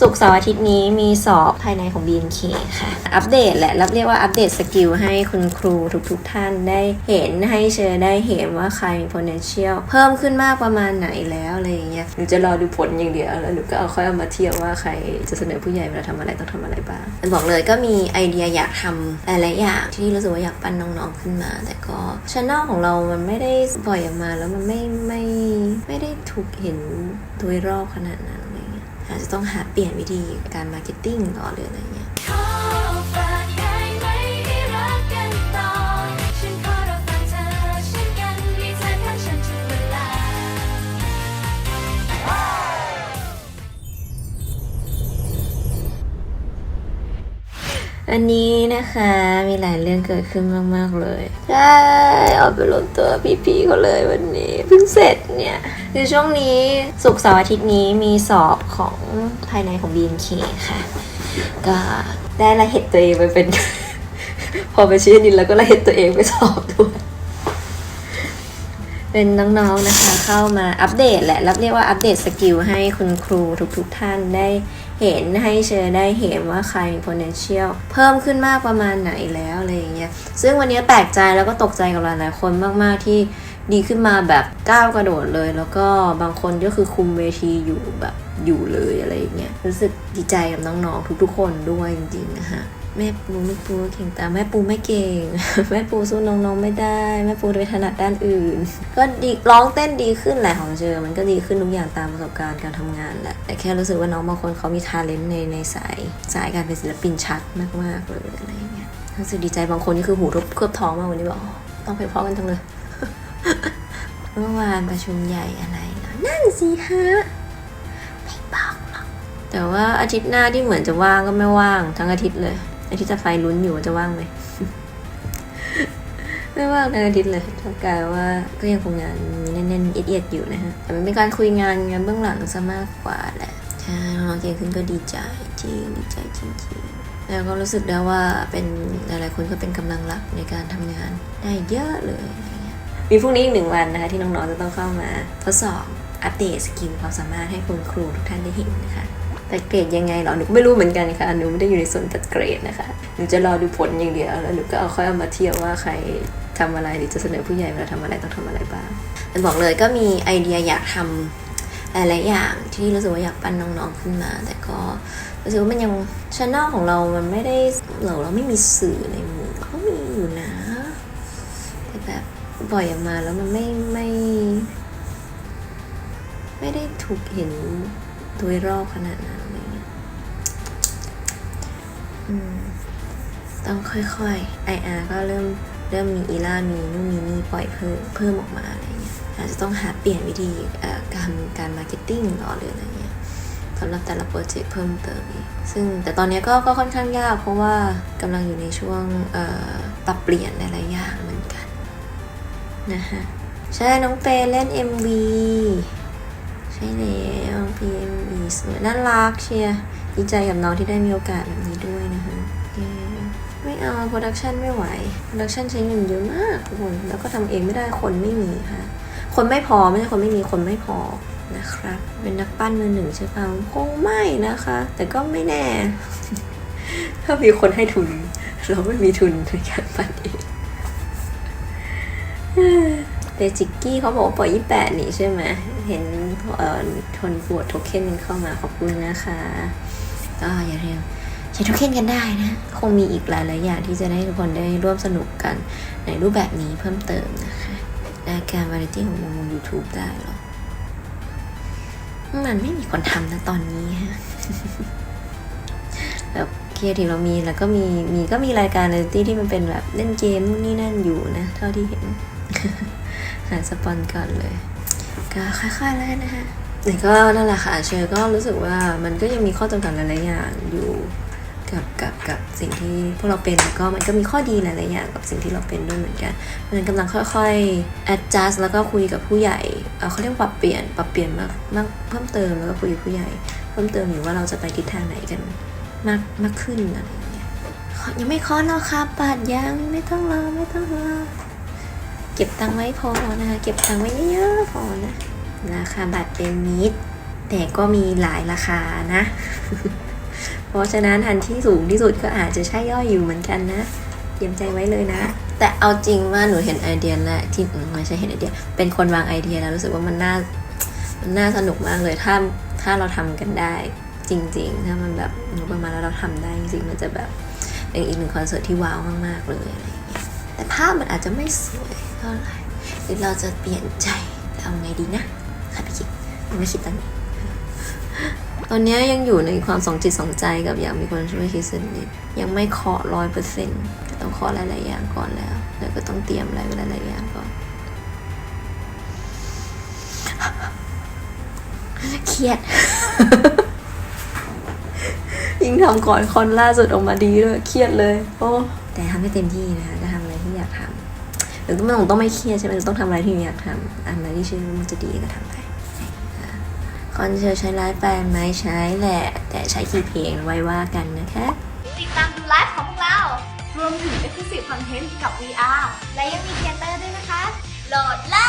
ศุกเสาร์อาทิตย์นี้มีสอบภายในของ BNK ค่ะ อัปเดตแหละรับเรียกว่าอัปเดตสกิลให้คุณครูทุกๆทท่านได้เห็นให้เชอได้เห็นว่าใครมี potential เพิ่มขึ้นมากประมาณไหนแล้วอะไรอย่างเงี้ยหนูจะรอดูผลอย่างเดียวแล้วหนูก็เอาค่อยเอามาเทียบว่าใครจะเสนอผู้ใหญ่เวลาทำอะไรต้องทำอะไรบ้างบอกเลยก็มีไอเดียอยากทำหลายๆอย่างที่รู้สึกว่าอยากปั้นน้องๆขึ้นมา แต่ก็ช anel ของเรามันไม่ได้ปล่อยออกมาแล้วมันไม่ไม่ไม่ได้ถูกเห็นโดยรอบขนาดนั้นเงี้ย อาจจะต้องหาเปลี่ยนวิธีการมาร์เก็ตติ้งก่อหรืออะไรเงี้ย อันนี้นะคะมีหลายเรื่องเกิดขึ้นมาก ๆ เลย ใช่เอาไปลงตัวพี่ๆเขาเลยวันนี้เพิ่งเสร็จเนี่ยคือช่วงนี้ศุกร์เสาร์อาทิตย์นี้มีสอบของภายในของ BNK ค่ะ ก็ได้ละเหตุตัวเองไปเป็น พอไปชื่อนินแล้วก็ละเหตุตัวเองไปสอบด้วย เป็นน้องๆนะคะเข้ามาอัปเดตแหละรับเรียกว่าอัปเดตสกิลให้คุณครูทุกๆทท่านได้เห็นให้เชอได้เห็นว่าใครมี potential เพิ่มขึ้นมากประมาณไหนแล้วอะไรอย่างเงี้ยซึ่งวันนี้แปลกใจแล้วก็ตกใจกับหลายๆคนมากๆที่ดีขึ้นมาแบบก้าวกระโดดเลย แล้วก็บางคนก็คือคุมเวทีอยู่แบบอยู่เลยอะไรอย่างเงี้ยรู้สึกดีใจกับน้องๆทุกๆ คนด้วยจริงๆนะคะ แม่ปูแม่ปูเก่งแต่แม่ปูไม่เก่ง แม่ปูสู้น้องๆไม่ได้ แม่ปูโดยถนัดด้านอื่น ก็ดีร้องเต้นดีขึ้นแหละของเจอ มันก็ดีขึ้นทุกอย่างตามประสบการณ์การทำงานแหละแต่แค่รู้สึกว่าน้องบางคนเขามีทาเลนต์ในในสายสายการเป็นศิลปินชัดมากๆเลยอะไรเงี้ยรู้สึกดีใจบางคนนี่คือหูทบเคลือบท้องมากวันนี้บอกต้องไปเพาะกันจังเลยเมื่อวานประชุมใหญ่อะไรนะนั่นสิฮะไม่บอกหรอกแต่ว่าอาทิตย์หน้าที่เหมือนจะว่างก็ไม่ว่างทั้งอาทิตย์เลย อาทิตย์จะไฟลุ้นอยู่ว่าจะว่างไหม ไม่ว่างทั้งอาทิตย์เลยเท่ากับว่าก็ยังคงงานแน่นๆเอียดๆอยู่นะฮะ แต่มันเป็นการคุยงานงานเบื้องหลังซะมากกว่าแหละใช่น้องๆเก่งขึ้นก็ดีใจจริงดีใจจริงๆ แล้วก็รู้สึกได้ว่าเป็นหลายๆคนก็เป็นกำลังหลักในการทำงานได้เยอะเลยอะไรเงี้ยมีพรุ่งนี้อีกหนึ่งวันนะคะที่น้องๆจะต้องเข้ามาทดสอบอัปเดตสกิลความสามารถให้คุณครูทุกท่านได้เห็นนะคะ แต่เกรดยังไงหรอหนูก็ไม่รู้เหมือนกันค่ะหนูไม่ได้อยู่ในส่วนจัดเกรดนะคะหนูจะรอดูผลอย่างเดียวแล้วหนูก็เอาค่อยเอามาเทียบว่าใครทำอะไรหรือจะเสนอผู้ใหญ่เวลาทำอะไรต้องทำอะไรบ้างแต่บอกเลยก็มีไอเดียอยากทำหลายๆอย่างที่รู้สึกว่าอยากปั้นน้องๆขึ้นมา แต่ก็รู้สึกว่ามันยังช anel ของเรามันไม่ได้เราเราไม่มีสื่อในมือก็มีอยู่นะ แต่แบบปล่อยออกมาแล้วมันไม่ไม่ ไม่ได้ถูกเห็น โดยรอบขนาดนั้นอะไรเงี้ยอืมต้องค่อยๆ IR ก็เริ่มเริ่มมีอีล่ามีนู่นมีนี่ปล่อยเพิ่มเพิ่มออกมาอะไรเงี้ยอาจจะต้องหาเปลี่ยนวิธีการการมาร์เก็ตติ้งหรอหรืออะไรเงี้ยสำหรับแต่ละโปรเจกต์เพิ่มเติมอีกซึ่งแต่ตอนนี้ก็ก็ค่อนข้างยากเพราะว่ากำลังอยู่ในช่วงปรับเปลี่ยนหลายๆอย่างเหมือนกันนะฮะใช่น้องเปเล่น MV ใช่แล้ว PMV สวยน่ารักเชียร์ดีใจกับน้องที่ได้มีโอกาสแบบนี้ด้วยนะคะไม่เอาโปรดักชันไม่ไหวโปรดักชันใช้เงินเยอะมากทุกคนแล้วก็ทำเองไม่ได้คนไม่มีค่ะ คนไม่พอไม่ใช่คนไม่มีคนไม่พอนะครับ เป็นนักปั้นมือหนึ่งใช่ป่ะคงไม่นะคะ แต่ก็ไม่แน่ ถ้ามีคนให้ทุน เราไม่มีทุนในการปั้นเอง แต่จิกกี้เขาบอกว่าปล่อย28นี่ใช่ไหมเห็นเอ่อทนปวดโทเค็นเข้ามาขอบคุณนะคะก็อย่าลืมใช้โทเค็นกันได้นะ คงมีอีกหลายๆอย่างที่จะได้ทุกคนได้ร่วมสนุกกันในรูปแบบนี้เพิ่มเติมนะคะรายการวาไรตี้ของวงยูทูบได้หรอมันไม่มีคนทำนะตอนนี้ฮะแบบเคียทีเรามีแล้วก็มีมีก็มีรายการวาไรตี้ที่มันเป็นแบบเล่นเกมนู่นนี่นั่นอยู่นะ เท่าที่เห็น หาสปอนก่อนเลย ก็ค่อยๆแล้วนะคะแต่ก็นั่นแหละค่ะเชอก็รู้สึกว่ามันก็ยังมีข้อจำกัดหลายๆอย่างอยู่กับกับกับสิ่งที่พวกเราเป็นแล้วก็มันก็มีข้อดีหลายๆอย่างกับสิ่งที่เราเป็นด้วยเหมือนกันมันกำลังค่อยๆ adjust แล้วก็คุยกับผู้ใหญ่เเขาเรียกว่าปรับเปลี่ยนปรับเปลี่ยนมากมากเพิ่มเติมแล้วก็คุยกับผู้ใหญ่ เพิ่มเติมอยู่ว่าเราจะไปทิศทางไหนกันมากมากขึ้นอะไรอย่างเงี้ยยังไม่คอนหรอกค่ะปัดยังไม่ต้องรอไม่ต้องรอ เก็บตังไว้พอนะคะ เก็บตังค์ไว้เยอะๆพอนะ ราคาบัตรเป็นมิตรแต่ก็มีหลายราคานะ เพราะฉะนั้นอันที่สูงที่สุดก็อาจจะใช่ย่อยอยู่เหมือนกันนะเตรียมใจไว้เลยนะ แต่เอาจริงว่าหนูเห็นไอเดียแรกที่ไม่ใช่เห็นไอเดีย เป็นคนวางไอเดียแล้วรู้สึกว่ามันน่ามันน่าสนุกมากเลยถ้าถ้าเราทำกันได้จริง ๆ ถ้ามันแบบงบประมาณแล้วเราทำได้จริงๆมันจะแบบเป็นอีกหนึ่งคอนเสิร์ตที่ว้าวมากๆเลยอะไรอย่างเงี้ยแต่ภาพมันอาจจะไม่สวย เท่าไหร่หรือเราจะเปลี่ยนใจเอาไงดีนะค่ะพี่คิดยังไม่คิดตอนนี้ตอนนี้ยังอยู่ในความสองจิตสองใจกับอยากมีคนช่วยคิดสนิทยังไม่เคาะร้อยเปอร์เซ็นต์ต้องเคาะหลายๆอย่างก่อนแล้ว แล้วก็ต้องเตรียมอะไรหลายๆอย่างก่อนเครียด ยิ่งทำก่อนคอนล่าสุดออกมาดีด้วยเครียดเลย โอ้แต่ทำให้เต็มที่นะคะำหรือไม่ต้องต้องไม่เครียดใช่ไหมต้องทำอะไรที่อยากทำอันไหนที่เชื่อว่ามันจะดีก็ทำไปคอนเสิร์ตใช้ไลฟ์แฟนไหมใช้แหละ แต่ใช้กี่เพลงไว้ว่ากันนะคะ ติดตามดูไลฟ์ของพวกเรา รวมถึง Exclusive Content กับ VR และยังมีเทเตอร์ด้วยนะคะ โหลดล่า